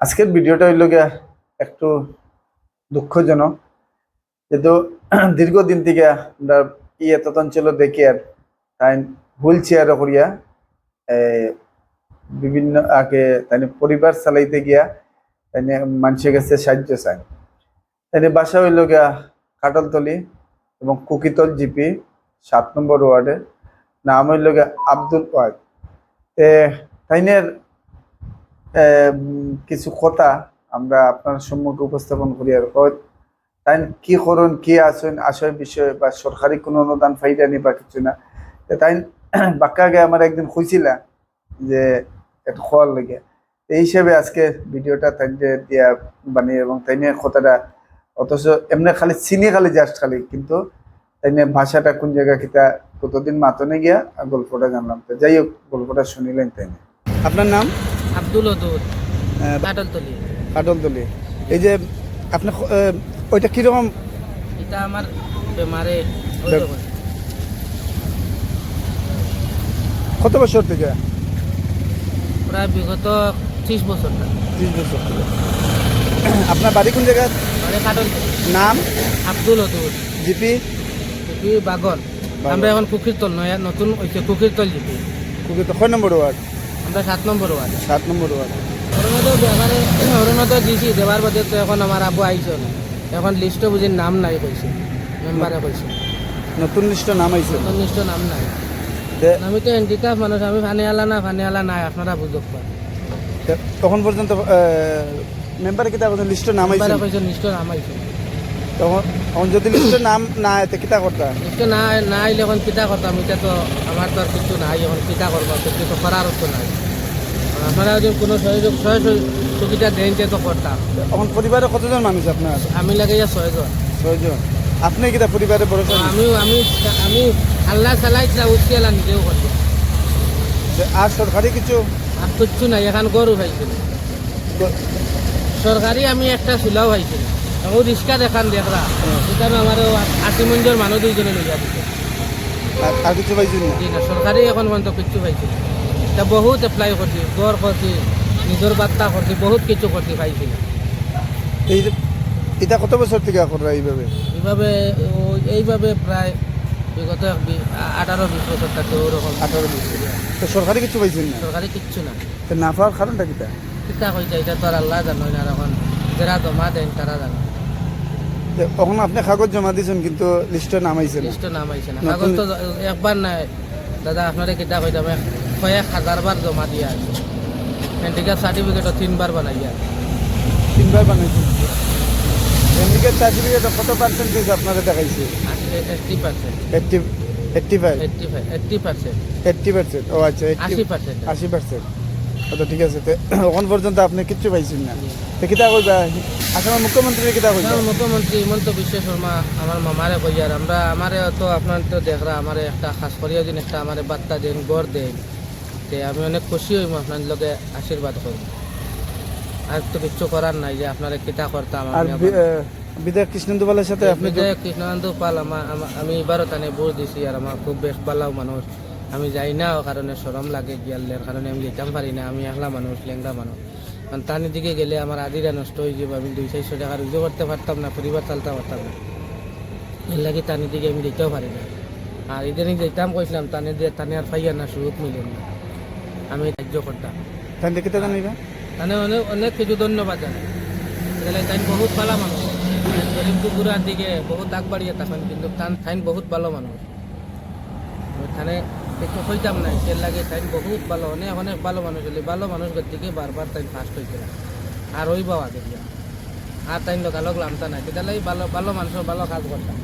আজকের ভিডিওটা হইল গিয়া একটু দুঃখজনক। যেহেতু দীর্ঘদিন থেকে আমরা ইয়ে ততঞ্চল দেখি আর তাই হুইল চেয়ার করিয়া বিভিন্ন আগে তাই পরিবার চালাইতে গিয়া তাই মানুষের কাছে সাহায্য চাই। তাই বাসা হইল গিয়া কাটলতলি এবং কুকিতল জিপি, সাত নম্বর ওয়ার্ডে নাম হইল গিয়া আব্দুল ওয়াদ তাইনের কিছু কথা আমরা আপনার সম্মুখে উপস্থাপন করি আর তাই কি করুন, কি আসুন আশয় বিষয় বা সরকারি কোনো অনুদান ফাইদানি বা কিছু না। তাই বাক্কা আগে আমার একদিন খুঁজছিলা যে একটু খোয়ার লাগে। এই হিসেবে আজকে ভিডিওটা তাই দিয়া বানিয়ে এবং তাই নিয়ে কথাটা অথচ এমনি খালি চিনি খালি জাস্ট খালি, কিন্তু তাই নিয়ে ভাষাটা কোন জায়গা কিতা, কতদিন মাতনে গিয়া গল্পটা জানলাম। তো যাই হোক, গল্পটা শুনিলেন তাই নিয়ে। আপনার নাম? আব্দুল ওদুদ কাটলতলি। কাটলতলি। এই যে আপনি ওইটা কীরকম? এটা আমার বেমারে। কত বছর থেকে? প্রায় বিগত ত্রিশ বছর ত্রিশ বছর থেকে। আপনার বাড়ি কোন জায়গা মানে নাম? আব্দুল ওদুদ জিপি? জিপি বাগন বাগন। আমরা এখন কুকিরতল নয় নতুন হয়েছে কুকিরতল জিপি। কুকি তল কয় নম্বর ওয়ার্ড? আমরা সাত নম্বর ওয়ার্ড। সাত নম্বর ওয়ার্ড। অরুণোদয় ব্যাপারে অরুণোদয় দিছি দেওয়ার বাদে তো এখন আমার আবু আইসো না এখন লিস্টে বুঝি নাম নাই কইছে মেম্বারে কইছে নতুন লিস্ট নাম আইছে নতুন লিস্টে নাম নাই। আমি তো হ্যান্ডিক্যাপ মানুষ আমি ফানিয়ালা না ফানিয়ালা নাই আপনারা বুঝক পান যে তখন পর্যন্ত মেম্বারে কিতা করছেন লিস্ট নাম আইছে কইছে নাম আইছে তখন তখন যদি লিস্ট নাম না আইতে কিতা করতা? লিস্টে না না আইলে এখন কিতা করতাম? এটা তো আমার তো আর কিছু নাই এখন কিতা করব কিছু তো করার তো নাই আপনারা যদি কোনো সহযোগ সহযোগ সুবিধা দেন তো করতাম তখন পরিবারে কতজন মানুষ আপনার আমি লাগে ছয়জন। ছয়জন। আপনি কিতা পরিবারে বড়? আমি আমি আমি আল্লাহ চালাইছিলাম উঠছি আল্লাহ নিজেও করছি আর সরকারি কিছু? আর কিচ্ছু নাই এখন গরু খাইছিল সরকারি আমি একটা চুলাও খাইছিল ও রিক্সা দেখান দেখরা সেখানে আমার আশি মঞ্জর মানুষ দুইজনে লইয়া দিছে আর- কিছু পাইছেন না? সরকারি এখন পর্যন্ত কিচ্ছু পাইছি তা বহুত এপ্লাই করছি গড় করছি নিজের বার্তা করছি বহুত কিছু করছি পাইছি এটা কত বছর থেকে করা এইভাবে? এইভাবে এইভাবে প্রায় বিগত আঠারো বিশ বছর থাকে ওরকম। আঠারো বছর তো সরকারি কিছু পাইছেন না? সরকারি কিচ্ছু না। তো না পাওয়ার কারণটা কিতা কিতা কইছে এটা তো আর আল্লাহ জানো না এখন যারা জমা দেন তারা জানো। তো তখন আপনি কাগজ জমা দিয়েছেন কিন্তু লিস্টে নাম আইছে না? লিস্টে নাম আইছে না কাগজ তো একবার নাই। দাদা আপনারা কিতা কইতাম কয়েক হাজার বার জমা দিয়া হ্যান্ডিক্যাপ সার্টিফিকেটও তিনবার বানাইয়া তিনবার বানাইছেন? ইন্ডিকেট সার্টিফিকেট কত পার্সেন্টেজ আপনারা দেখাইছে? Eighty percent eighty eighty five eighty five eighty percent eighty percent ও আচ্ছা আশি 80 পার্সেন্ট আশি পার্সেন্ট তো ঠিক আছে। তো এখন পর্যন্ত আপনি কিচ্ছু পাইছেন না। তো কিতা কইবা? আসামের কিতা কইবা মুখ্যমন্ত্রী হিমন্ত বিশ্ব শর্মা আমার মামারে কইয়ার আমরা আমারে তো আপনার তো দেখরা আমারে একটা খাস করিয়া দিন একটা আমারে বার্তা দেন গড় দেন। তে আমি অনেক খুশি হইম আপনার লগে আশীর্বাদ করি আর তো কিচ্ছু করার নাই যে আপনারা কিতা করতাম বিধায়ক কৃষ্ণেন্দু বালের সাথে আপনি বিধায়ক পাল আমার আমি এবারও তানে ভোট দিছি আর আমার খুব বেশ পালাও মানুষ। আমি যাই না কারণে সরম লাগে গিয়ালের কারণে আমি যেতাম পারি না আমি একলা মানুষ লেংরা মানুষ। কারণ তার দিকে গেলে আমার আদিরা নষ্ট হয়ে যাবে আমি দুই চারশো টাকা রুজু করতে পারতাম না পরিবার চালতে পারতাম না। এর লাগে তানি দিকে আমি যেতেও পারি না। আর ইদানিং যেতাম কইছিলাম তানে দিয়ে তানে আর পাইয়া না সুযোগ মিলেন না। আমি সাহায্য করতাম। তাই কিতা জানিবা তানে অনেক অনেক কিছু ধন্যবাদ জানাই। তাহলে তাই বহুত ভালো মানুষ। গরিব কুকুরার দিকে বহুত দাগ বাড়িয়ে তখন কিন্তু তান তাইন বহুত ভালো মানুষ। তানে একটু হইতাম না, এর লাগে তাইন বহুত ভালো, অনেক অনেক ভালো মানুষ হলে ভালো মানুষ দিকে বারবার তাই ফার্স্ট হইতে আর ওই বাবা আর তাইন লোক আলোক লামতা নাই। লাগে ভালো ভালো মানুষের ভালো কাজ করতাম।